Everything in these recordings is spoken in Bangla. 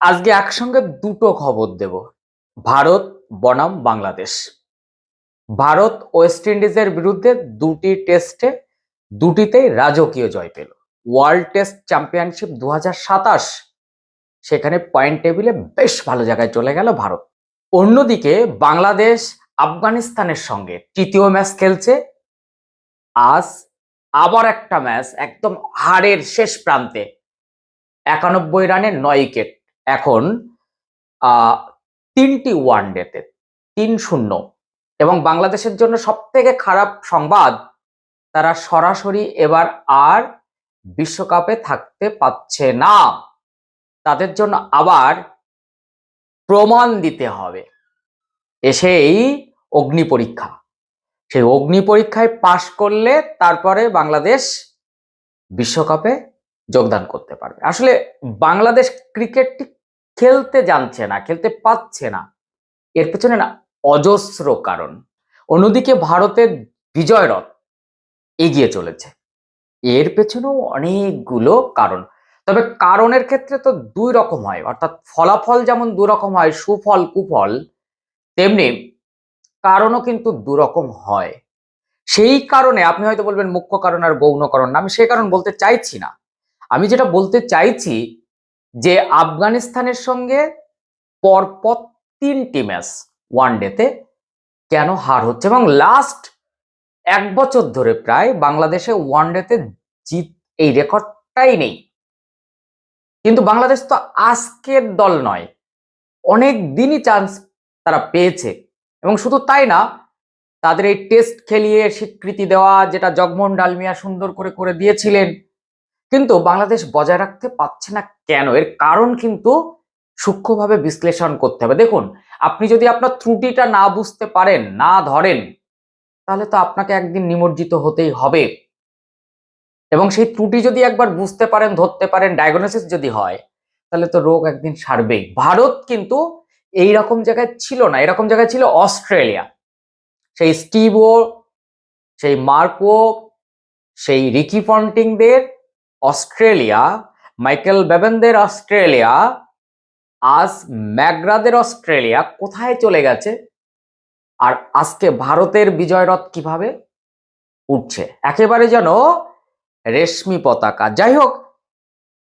আজকে একসঙ্গে দুটো খবর দেব। ভারত, বনাম, বাংলাদেশ। ভারত, ওয়েস্ট ইন্ডিজের বিরুদ্ধে দুটি টেস্টে দুটিতেই রাজকীয় জয় পেল। ওয়ার্ল্ড টেস্ট চ্যাম্পিয়নশিপ দু হাজার সাতাশ। সেখানে পয়েন্ট টেবিলে বেশ ভালো জায়গায় চলে গেল ভারত। অন্যদিকে বাংলাদেশ আফগানিস্তানের সঙ্গে তৃতীয় ম্যাচ খেলছে। আজ আবার একটা ম্যাচ একদম হারের শেষ প্রান্তে। একানব্বই রানে নয় উইকেট এখন তিনটি ওয়ানডেতে তিন শূন্য। এবং বাংলাদেশের জন্য সব থেকে খারাপ সংবাদ, তারা সরাসরি এবার আর বিশ্বকাপে থাকতে পারছে না। তাদের জন্য আবার প্রমাণ দিতে হবে। এসেই অগ্নি পরীক্ষা। সেই অগ্নি পরীক্ষায় পাশ করলে তারপরে বাংলাদেশ বিশ্বকাপে যোগদান করতে পারবে। আসলে বাংলাদেশ ক্রিকেটটি খেলতে জানছে না, খেলতে পাচ্ছে না। এর পেছনে না অজস্র কারণ। অন্যদিকে ভারতের বিজয়রথ এগিয়ে চলেছে। এর পেছনেও অনেকগুলো কারণ। তবে কারণের ক্ষেত্রে তো দুই রকম হয়, অর্থাৎ ফলাফল যেমন দু রকম হয়, সুফল, কুফল, তেমনি কারণও কিন্তু দু রকম হয়। সেই কারণে আপনি হয়তো বলবেন মুখ্য কারণ আর গৌণ কারণ আমি সেই কারণ বলতে চাইছি না। আমি যেটা বলতে চাইছি যে আফগানিস্তানের সঙ্গে পরপর তিনটি ম্যাচ ওয়ান ডেতে কেন হার হচ্ছে? এবং লাস্ট এক বছর ধরে প্রায় বাংলাদেশে ওয়ান ডেতে জিত এই রেকর্ডটাই নেই। কিন্তু বাংলাদেশ তো আজকের দল নয়। অনেক দিনই চান্স তারা পেয়েছে। এবং শুধু তাই না, তাদের এই টেস্ট খেলিয়ে স্বীকৃতি দেওয়া, যেটা জগমোহন ডালমিয়া সুন্দর করে করে দিয়েছিলেন কিন্তু বাংলাদেশ বজায় রাখতে পারছে না কেন? এর কারণ কিন্তু সূক্ষ্মভাবে বিশ্লেষণ করতে হবে। দেখুন, আপনি যদি আপনার ত্রুটিটা না বুঝতে পারেন, না ধরেন, তাহলে তো আপনাকে একদিন নিমজ্জিত হতেই হবে। এবং সেই ত্রুটি যদি একবার বুঝতে পারেন, ধরতে পারেন ডায়াগনোসিস যদি হয়, তাহলে তো রোগ একদিন সারবেই। ভারত কিন্তু এই রকম জায়গায় ছিল না, এরকম জায়গায় ছিল অস্ট্রেলিয়া। সেই স্টিভো সেই মার্কো সেই রিকি পন্টিংদের অস্ট্রেলিয়া, মাইকেল বেবেনদের অস্ট্রেলিয়া, আজ ম্যাগ্রাদের অস্ট্রেলিয়া কোথায় চলে গেছে? আর আজকে ভারতের বিজয়রথ কীভাবে? উঠছে। একেবারে যেন রেশমি পতাকা। যাই হোক,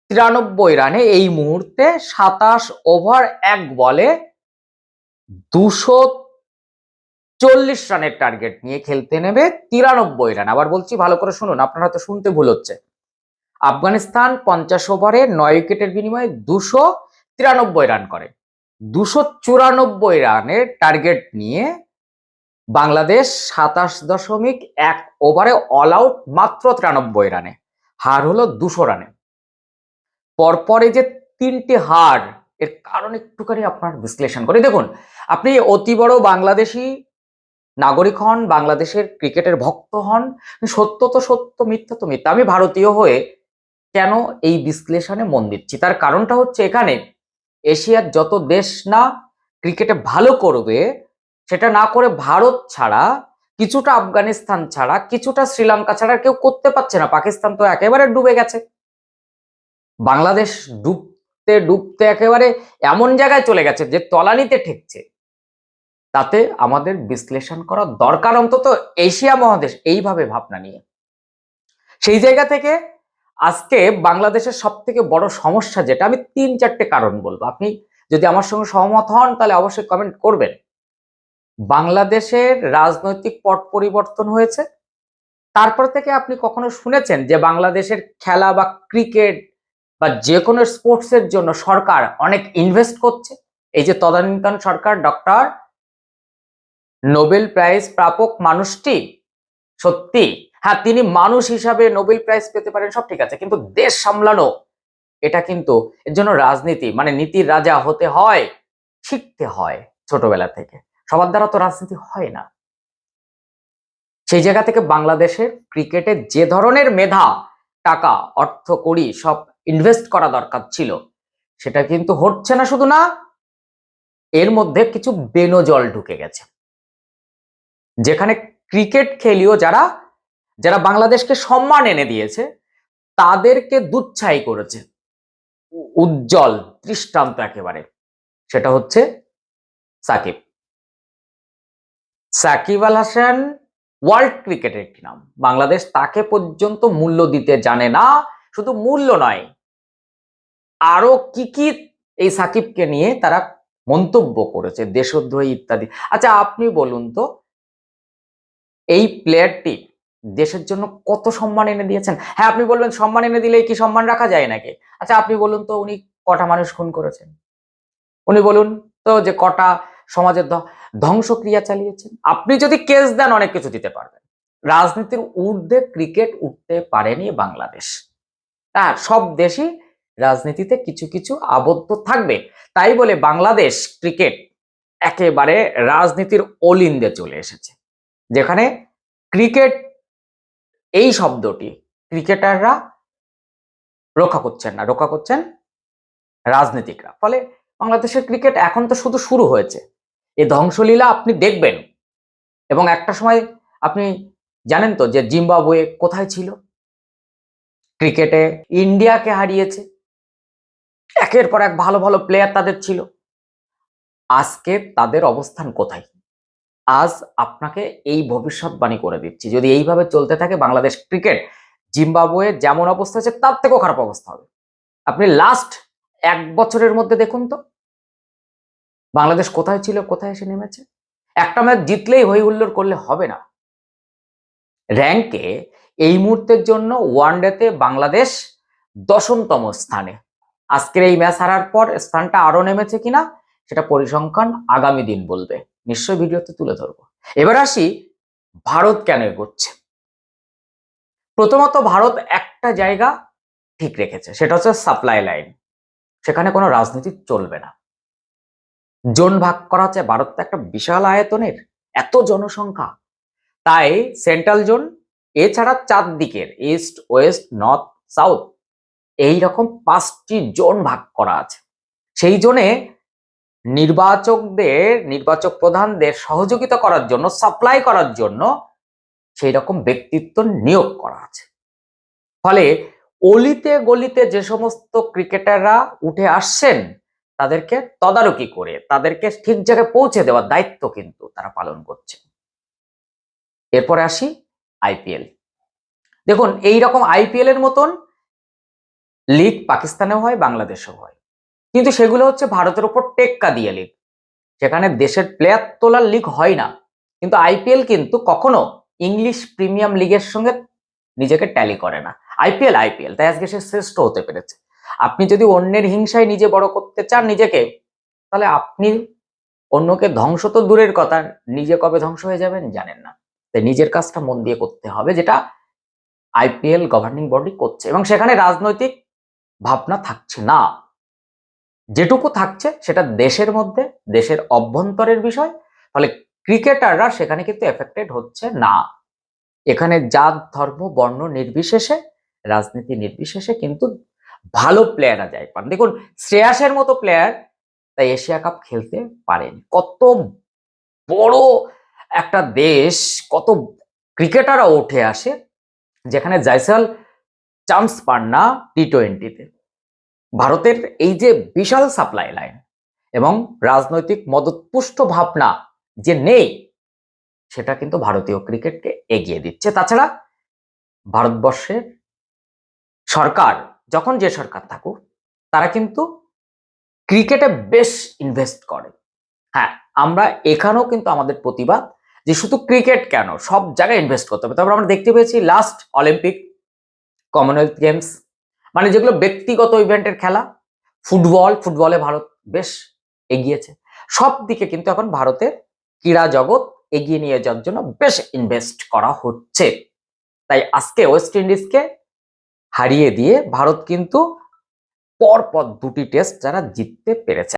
তিরানব্বই রানে এই মুহূর্তে সাতাশ ওভার, এক বলে দুশো চল্লিশ রানের টার্গেট নিয়ে খেলতে নেবে তিরানব্বই রান। আবার বলছি, ভালো করে শুনুন, আপনারা তো শুনতে ভুল হচ্ছে। আফগানিস্তান পঞ্চাশ ওভারে নয় উইকেটের বিনিময়ে দুশো তিরানব্বই রান করে। দুশো চুরানব্বই রানের টার্গেট নিয়ে বাংলাদেশ সাতাশ দশমিক এক ওভারে অল আউট মাত্র তিরানব্বই রানে। হার হলো দুশো রানে। পরপরে যে তিনটি হার, এর কারণ একটুখানি আপনার বিশ্লেষণ করে। দেখুন, আপনি অতি বড় বাংলাদেশি নাগরিক হন, বাংলাদেশের ক্রিকেটের ভক্ত হন, সত্য তো সত্য, মিথ্যা তো মিথ্যা। আমি ভারতীয় হয়ে কেন এই বিশ্লেষণে মন দিচ্ছি? তার কারণটা হচ্ছে এখানে এশিয়ার যত দেশ না ক্রিকেটে ভালো করবে, সেটা না করে ভারত ছাড়া, কিছুটা আফগানিস্তান ছাড়া, কিছুটা শ্রীলঙ্কা ছাড়া কেউ করতে পারছে না। পাকিস্তান তো একেবারে ডুবে গেছে। বাংলাদেশ ডুবতে ডুবতে একেবারে এমন জায়গায় চলে গেছে যে তলানিতে ঠেকছে। তাতে আমাদের বিশ্লেষণ করা দরকার অন্তত এশিয়া মহাদেশ এইভাবে ভাবনা নিয়ে। সেই জায়গা থেকে আজকে বাংলাদেশের সব থেকে বড় সমস্যা যেটা, আমি তিন চারটে কারণ বলব। আপনি যদি আমার সঙ্গে সহমত হন, তাহলে অবশ্যই কমেন্ট করবেন। বাংলাদেশের রাজনৈতিক পট পরিবর্তন হয়েছে। তারপর থেকে আপনি কখনো শুনেছেন যে বাংলাদেশের খেলা বা ক্রিকেট বা যে কোনো স্পোর্টসের জন্য সরকার অনেক ইনভেস্ট করছে? এই যে তদানীন্তন সরকার ডক্টর নোবেল প্রাইজ প্রাপক মানুষটি সত্যি হ্যাঁ তিনি মানুষ হিসাবে নোবেল প্রাইজ পেতে পারেন, সব ঠিক আছে, কিন্তু দেশ সামলানো, এটা কিন্তু এর জন্য রাজনীতি মানে নীতির রাজা হতে হয়, শিখতে হয় ছোটবেলা থেকে। সবার দ্বারা তো রাজনীতি হয় না। সেই জায়গা থেকে বাংলাদেশের ক্রিকেটে যে ধরনের মেধা, টাকা, অর্থ করি সব ইনভেস্ট করা দরকার ছিল, সেটা কিন্তু হচ্ছে না শুধু না, এর মধ্যে কিছু বেনজল ঢুকে গেছে। যেখানে ক্রিকেট খেলিও যারা যারা বাংলাদেশকে সম্মান এনে দিয়েছে, তাদেরকে দুচ্ছাই করেছে। উজ্জ্বল, দৃষ্টান্ত একেবারে। সেটা হচ্ছে সাকিব। সাকিব আল হাসান ওয়ার্ল্ড ক্রিকেটের একটি নাম। বাংলাদেশ তাকে পর্যন্ত মূল্য দিতে জানে না, শুধু মূল্য নয় আরও কি কি এই সাকিবকে নিয়ে তারা মন্তব্য করেছে, দেশদ্রোহী ইত্যাদি। আচ্ছা আপনি বলুন তো, এই প্লেয়ারটি দেশের জন্য কত সম্মান এনে দিয়েছেন? হ্যাঁ আপনি বলবেন সম্মান এনে দিলে কি সম্মান রাখা যায় নাকি? আচ্ছা আপনি বলুন তো উনি কটা মানুষ খুন করেছেন? উনি বলুন তো যে কটা সমাজের ধ্ব- ধ্বংসক্রিয়া চালিয়েছেন? আপনি যদি কেস দেন, অনেক কিছু দিতে পারবেন। রাজনীতির ঊর্ধ্বে ক্রিকেট উঠতে পারেনি বাংলাদেশ। হ্যাঁ সব দেশই রাজনীতিতে কিছু কিছু আবদ্ধ থাকবে। তাই বলে বাংলাদেশ ক্রিকেট একেবারে রাজনীতির অলিন্দে চলে এসেছে। যেখানে ক্রিকেট এই শব্দটি ক্রিকেটাররা রক্ষা করছেন না, রক্ষা করছেন রাজনীতিকরা। ফলে বাংলাদেশের ক্রিকেট এখন তো শুধু শুরু হয়েছে। এই ধ্বংসলীলা আপনি দেখবেন এবং একটা সময় আপনি জানেন তো যে জিম্বাবুয়ে কোথায় ছিল? ক্রিকেটে ইন্ডিয়াকে হারিয়েছে। একের পর এক ভালো ভালো প্লেয়ার তাদের ছিল। আজকে তাদের অবস্থান কোথায়? আজ আপনাকে এই ভবিষ্যৎবাণী করে দিচ্ছি। যদি এইভাবে চলতে থাকে বাংলাদেশ ক্রিকেট, জিম্বাবুয়ে যেমন অবস্থা আছে তার থেকেও খারাপ অবস্থা হবে। আপনি লাস্ট এক বছরের মধ্যে দেখুন তো। বাংলাদেশ কোথায় ছিল, কোথায় এসে নেমেছে? একটা ম্যাচ জিতলেই হই হুল্লোড় করলে হবে না। র্যাঙ্কে এই মুহূর্তের জন্য ওয়ানডেতে বাংলাদেশ দশমতম স্থানে। আজকের এই ম্যাচ হারার পর স্থানটা আরও নেমেছে কিনা, সেটা পরিসংখ্যান আগামী দিন বলবে। নিশ্চয়ই ভিডিওতে তুলে ধরবো। এবার আসি ভারত কেন এগোচ্ছে? প্রথমত ভারত একটা জায়গা ঠিক রেখেছে, সেটা হচ্ছে সাপ্লাই লাইন সেখানে কোনো রাজনীতি চলবে না। জোন ভাগ করা হচ্ছে ভারত তো একটা বিশাল আয়তনের, এত জনসংখ্যা। তাই সেন্ট্রাল জোন এছাড়া চারদিকের ইস্ট ওয়েস্ট নর্থ সাউথ এই রকম পাঁচটি জোন ভাগ করা আছে। সেই জোনে নির্বাচকদের, নির্বাচক প্রধানদের সহযোগিতা করার জন্য সাপ্লাই করার জন্য সেই রকম ব্যক্তিত্ব নিয়োগ করা আছে। ফলে অলিতে গলিতে যে সমস্ত ক্রিকেটাররা উঠে আসছেন, তাদেরকে তদারকি করে, তাদেরকে ঠিক জায়গায় পৌঁছে দেওয়ার দায়িত্ব কিন্তু তারা পালন করছে এরপরে আসি আইপিএল দেখুন এই রকম আইপিএল এর মতন, লিগ পাকিস্তানেও হয়, বাংলাদেশেও হয়। কিন্তু সেগুলো হচ্ছে ভারতের উপর টেক্কা দিয়ে লিগ সেখানে দেশের প্লেয়ার তোলার লিগ হয় না। কিন্তু আইপিএল কিন্তু কখনো ইংলিশ প্রিমিয়াম লিগের সঙ্গে নিজেকে ট্যালি করে না। আইপিএল আইপিএল তাই আজকে সে শ্রেষ্ঠ হতে পেরেছে। আপনি যদি অন্যের হিংসায় নিজে বড় করতে চান নিজেকে, তাহলে আপনি অন্যকে ধ্বংস তো দূরের কথা, নিজে কবে ধ্বংস হয়ে যাবেন জানেন না। তাই নিজের কাজটা মন দিয়ে করতে হবে, যেটা আইপিএল গভর্নিং বডি করছে। এবং সেখানে রাজনৈতিক ভাবনা থাকছে না। যেটুকু থাকছে সেটা দেশের মধ্যে, দেশের অভ্যন্তরের বিষয় ফলে ক্রিকেটাররা সেখানে কিন্তু এফেক্টেড হচ্ছে না। এখানে জাত, ধর্ম, বর্ণ নির্বিশেষে, রাজনীতি নির্বিশেষে কিন্তু ভালো প্লেয়াররা যায় পান। দেখুন, শ্রেয়াসের মতো প্লেয়ার তাই এশিয়া কাপ খেলতে পারেন। কত বড় একটা দেশ, কত ক্রিকেটাররা উঠে আসে, যেখানে জাইসাল চান্স পান না টি টোয়েন্টিতে ভারতের এই যে বিশাল সাপ্লাই লাইন এবং রাজনৈতিক মদতপুষ্ট ভাবনা যে নেই, সেটা কিন্তু ভারতীয় ক্রিকেটকে এগিয়ে দিচ্ছে। তাছাড়া ভারতবর্ষের সরকার, যখন যে সরকার থাকুক, তারা কিন্তু ক্রিকেটে বেশ ইনভেস্ট করে। হ্যাঁ আমরা এখানেও কিন্তু আমাদের প্রতিবাদ যে শুধু ক্রিকেট কেন, সব জায়গায় ইনভেস্ট করতে হবে। তারপর আমরা দেখতে পেয়েছি লাস্ট অলিম্পিক কমনওয়েলথ গেমস মানে যেগুলো ব্যক্তিগত ইভেন্টের খেলা, ফুটবল, ফুটবলে ভারত বেশ এগিয়েছে। সব দিকে কিন্তু এখন ভারতের ক্রীড়া জগৎ এগিয়ে নিয়ে যাওয়ার জন্য বেশ ইনভেস্ট করা হচ্ছে। তাই আজকে ওয়েস্ট ইন্ডিজকে হারিয়ে দিয়ে ভারত কিন্তু পরপর দুটি টেস্ট যারা জিততে পেরেছে।